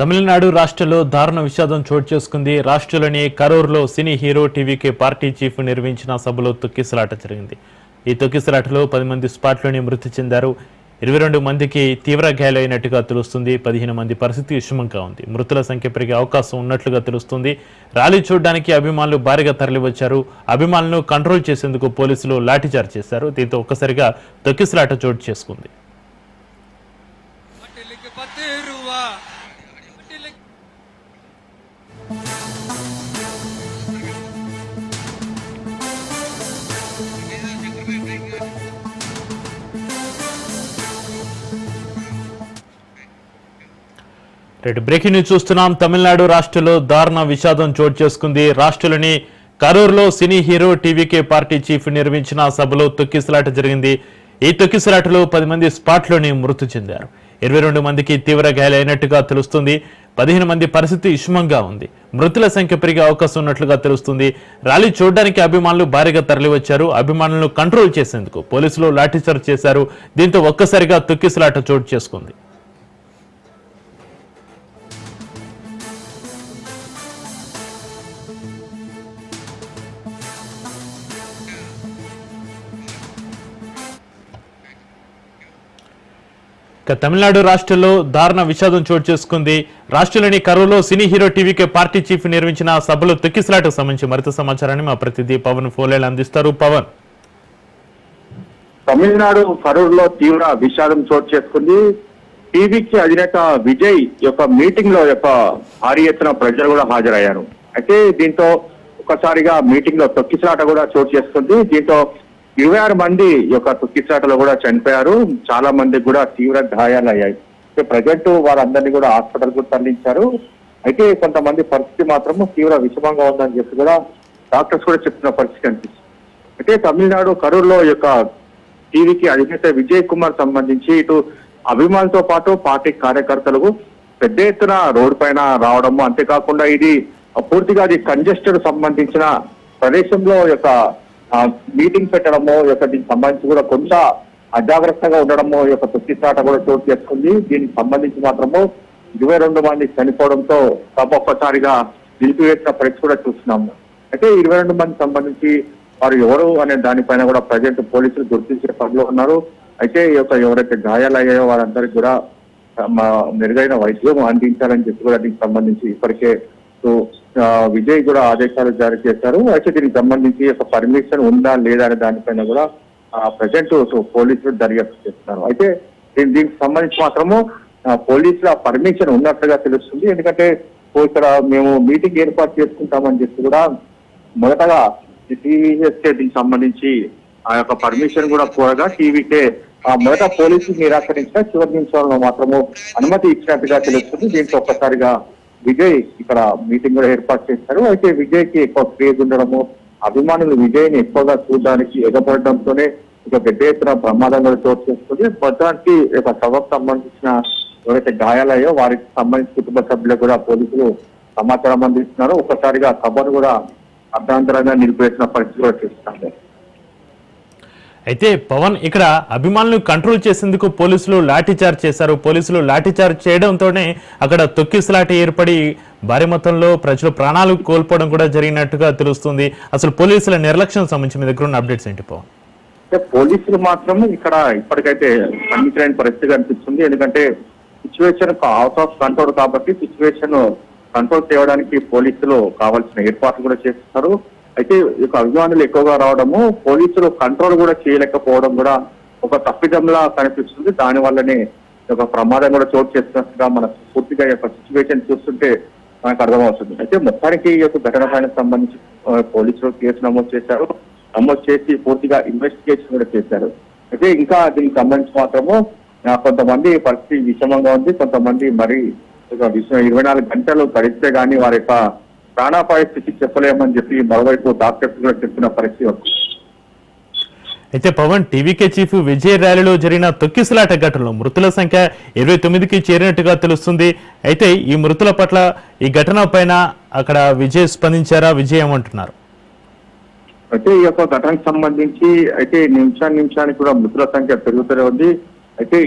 తమిళనాడు రాష్ట్రంలో దారుణ విషాదం చోటు చేసుకుంది. రాష్ట్రంలోని కరూర్లో cine hero TVK party chief నిర్వహించిన సభలో తొక్కిసలాట జరిగింది. ఈ తొక్కిసలాటలో పది మంది స్పాట్లోనే మృతి చెందారు. ఇరవై రెండు మందికి తీవ్ర గాయాలైనట్టుగా తెలుస్తుంది. పదిహేను మంది పరిస్థితి విషమంగా ఉంది. మృతుల సంఖ్య పెరిగే అవకాశం ఉన్నట్లుగా తెలుస్తుంది. ర్యాలీ చూడడానికి అభిమానులు భారీగా తరలివచ్చారు. అభిమానులను కంట్రోల్ చేసేందుకు పోలీసులు లాఠీచార్జ్ చేశారు. దీంతో ఒక్కసారిగా తొక్కిసలాట చోటు చేసుకుంది. రైట్ బ్రేకింగ్ న్యూస్ చూస్తున్నాం. తమిళనాడు రాష్ట్రంలో దారుణ విషాదం చోటు చేసుకుంది. రాష్ట్రంలోని కరూరులో cine hero TVK party chief నిర్మించిన సభలో తొక్కిసలాట జరిగింది. ఈ తొక్కిసలాటలో పది మంది స్పాట్లోనే మృతి చెందారు. ఇరవై రెండు మందికి తీవ్ర గాయాలైనట్టుగా తెలుస్తుంది. పదిహేను మంది పరిస్థితి ఇష్మంగా ఉంది. మృతుల సంఖ్య పెరిగే అవకాశం ఉన్నట్లుగా తెలుస్తుంది. ర్యాలీ చూడడానికి అభిమానులు భారీగా తరలివచ్చారు. అభిమానులను కంట్రోల్ చేసేందుకు పోలీసులు లాఠీచార్జ్ చేశారు. దీంతో ఒక్కసారిగా తొక్కిసలాట చోటు చేసుకుంది. ఇక తమిళనాడు రాష్ట్రంలో దారుణ విషాదం చోటు చేసుకుంది. రాష్ట్రంలోని కరువులో cine hero TVK party chief నిర్మించిన సభలో తొక్కిసలాటకు సంబంధించి మరింత సమాచారాన్ని మా ప్రతినిధి పవన్ ఫోలేలు అందిస్తారు. పవన్. తమిళనాడు కరూరులో తీవ్ర విషాదం చోటు చేసుకుంది. టీవీకి అధినేత విజయ్ యొక్క మీటింగ్లో యొక్క భారీ ఎత్తున ప్రజలు కూడా హాజరయ్యారు. అయితే దీంతో ఒకసారిగా మీటింగ్లో తొక్కిసలాట కూడా చోటు చేసుకుంది. దీంతో ఇరవై ఆరు మంది యొక్క తొక్కిసలాటలో కూడా చనిపోయారు. చాలా మందికి కూడా తీవ్ర గాయాలు అయ్యాయి ప్రజెంట్ వారందరినీ కూడా హాస్పిటల్కు తరలించారు. అయితే కొంతమంది పరిస్థితి మాత్రం తీవ్ర విషమంగా ఉందని చెప్పి కూడా డాక్టర్స్ కూడా చెప్తున్న పరిస్థితి కనిపిస్తుంది. అయితే తమిళనాడు కరూరులో యొక్క టీవీకి అధినేత విజయ్ కుమార్ సంబంధించి ఇటు అభిమానులతో పాటు పార్టీ కార్యకర్తలకు పెద్ద ఎత్తున రోడ్డు పైన రావడము. అంతేకాకుండా ఇది పూర్తిగా అది కంజెస్టెడ్ సంబంధించిన ప్రదేశంలో యొక్క మీటింగ్ పెట్టడము యొక్క దీనికి సంబంధించి కూడా కొంత అజాగ్రత్తగా ఉండడము యొక్క తొక్కిసాట కూడా చోటు చేసుకుంది. దీనికి సంబంధించి మాత్రము ఇరవై రెండు మంది చనిపోవడంతో సభ ఒక్కసారిగా నిలిపివేసిన పరిస్థితి కూడా చూస్తున్నాము. అయితే ఇరవై రెండు మంది సంబంధించి వారు ఎవరు అనే దానిపైన కూడా ప్రజెంట్ పోలీసులు గుర్తించే పనిలో ఉన్నారు. అయితే ఈ యొక్క ఎవరైతే గాయాలయ్యాయో వారందరికీ కూడా మా మెరుగైన వైద్యం అందించాలని చెప్పి కూడా దీనికి సంబంధించి ఇప్పటికే సో, విజయ్ కూడా ఆదేశాలు జారీ చేశారు. అయితే దీనికి సంబంధించి ఒక పర్మిషన్ ఉందా లేదా అనే దానిపైన కూడా ప్రజెంట్ పోలీసులు దర్యాప్తు చేస్తున్నారు. అయితే దీని- దీనికి సంబంధించి మాత్రము పోలీసులు ఆ, పర్మిషన్ ఉన్నట్లుగా తెలుస్తుంది. ఎందుకంటే ఇక్కడ మేము మీటింగ్ ఏర్పాటు చేసుకుంటామని చెప్పి కూడా మొదటగా ఈ టీవీఎస్కే దీనికి సంబంధించి ఆ యొక్క పర్మిషన్ కూడా కోరగా టీవీకే ఆ మొదట పోలీసులు నిరాకరించిన చివరి నిమిషంలో మాత్రము అనుమతి ఇచ్చినట్టుగా తెలుస్తుంది. దీంట్లో ఒక్కసారిగా విజయ్ ఇక్కడ మీటింగ్ కూడా ఏర్పాటు చేశారు. అయితే విజయ్కి ఎక్కువ క్రేజ్ ఉండడము అభిమానులు విజయ్ని ఎక్కువగా చూడడానికి ఎగపడడంతోనే ఇక పెద్ద ఎత్తున ప్రమాదం కూడా చోటు చేసుకుంది. మొత్తానికి ఒక సభకు సంబంధించిన ఎవరైతే గాయాలయ్యో వారికి సంబంధించిన కుటుంబ సభ్యులకు కూడా పోలీసులు సమాచారం అందిస్తున్నారు. ఒక్కసారిగా సభను కూడా అర్ధాంతరంగా నిలిపివేసిన పరిస్థితి కూడా చూస్తున్నారు అయితే పవన్ ఇక్కడ అభిమానులను కంట్రోల్ చేసేందుకు పోలీసులు లాఠీచార్జ్ చేశారు. పోలీసులు లాఠీచార్జ్ చేయడంతోనే అక్కడ తొక్కిసలాట ఏర్పడి భారీ మొత్తంలో ప్రజలు ప్రాణాలు కోల్పోవడం కూడా జరిగినట్టుగా తెలుస్తుంది. అసలు పోలీసుల నిర్లక్ష్యం సంబంధించి మీ దగ్గర ఉన్న అప్డేట్స్ ఏంటి పవన్? అంటే పోలీసులు మాత్రం ఇక్కడ ఇప్పటికైతే స్పందించలేని పరిస్థితి కనిపిస్తుంది. ఎందుకంటే సిచ్యువేషన్ అవుట్ ఆఫ్ కంట్రోల్ కాబట్టి సిచ్యువేషన్ కంట్రోల్ చేయడానికి పోలీసులు కావాల్సిన ఏర్పాట్లు కూడా చేస్తున్నారు. అయితే ఈ యొక్క అభిమానులు ఎక్కువగా రావడము పోలీసులు కంట్రోల్ కూడా చేయలేకపోవడం కూడా ఒక తప్పిదంలా కనిపిస్తుంది. దాని వల్లనే ఒక ప్రమాదం కూడా చోటు చేస్తున్నట్టుగా మన పూర్తిగా యొక్క సిచ్యువేషన్ చూస్తుంటే మనకు అర్థమవుతుంది. అయితే మొత్తానికి ఈ యొక్క ఘటన పైన సంబంధించి పోలీసులు కేసు నమోదు చేశారు. నమోదు చేసి పూర్తిగా ఇన్వెస్టిగేషన్ కూడా చేశారు. అయితే ఇంకా దీనికి సంబంధించి మాత్రము కొంతమంది పరిస్థితి విషమంగా ఉంది. కొంతమంది మరి ఒక విషయం ఇరవై నాలుగు గంటలు గడిస్తే గానీ వారి యొక్క ప్రాణాపాయ స్థితి చెప్పలేమని చెప్పి మరోవైపు డాక్టర్స్ కూడా చెప్పిన పరిస్థితి ఉంది అయితే పవన్ టీవీకే చీఫ్ విజయ్ ర్యాలీలో జరిగిన తొక్కిసలాట ఘటనలో మృతుల సంఖ్య ఇరవై తొమ్మిదికి చేరినట్టుగా తెలుస్తుంది. అయితే ఈ మృతుల పట్ల ఈ ఘటన పైన అక్కడ విజయ్ స్పందించారా? విజయ్ ఏమంటున్నారు? అయితే ఈ యొక్క ఘటనకు సంబంధించి అయితే నిమిషాన్ని నిమిషానికి కూడా మృతుల సంఖ్య పెరుగుతూనే ఉంది. అయితే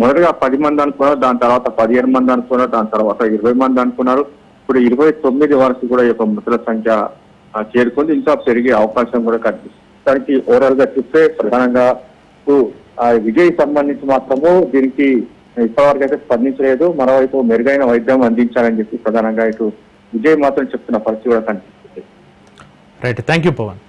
మొదటగా పది మంది అనుకున్నారు దాని తర్వాత పదిహేను మంది అనుకున్నారు దాని తర్వాత ఇరవై మంది అనుకున్నారు. ఇప్పుడు ఇరవై తొమ్మిది వరకు కూడా యొక్క మృతుల సంఖ్య చేరుకుంది. ఇంకా పెరిగే అవకాశం కూడా కనిపిస్తుంది. దానికి ఓవరాల్గా చూస్తే ప్రధానంగా విజయ్ సంబంధించి మాత్రము దీనికి ఇప్పటివరకు అయితే స్పందించలేదు. మరోవైపు మెరుగైన వైద్యం అందించాలని చెప్పి ప్రధానంగా ఇటు విజయ్ మాత్రం చెప్తున్న పరిస్థితి కూడా కనిపిస్తుంది. Right thank you Pawan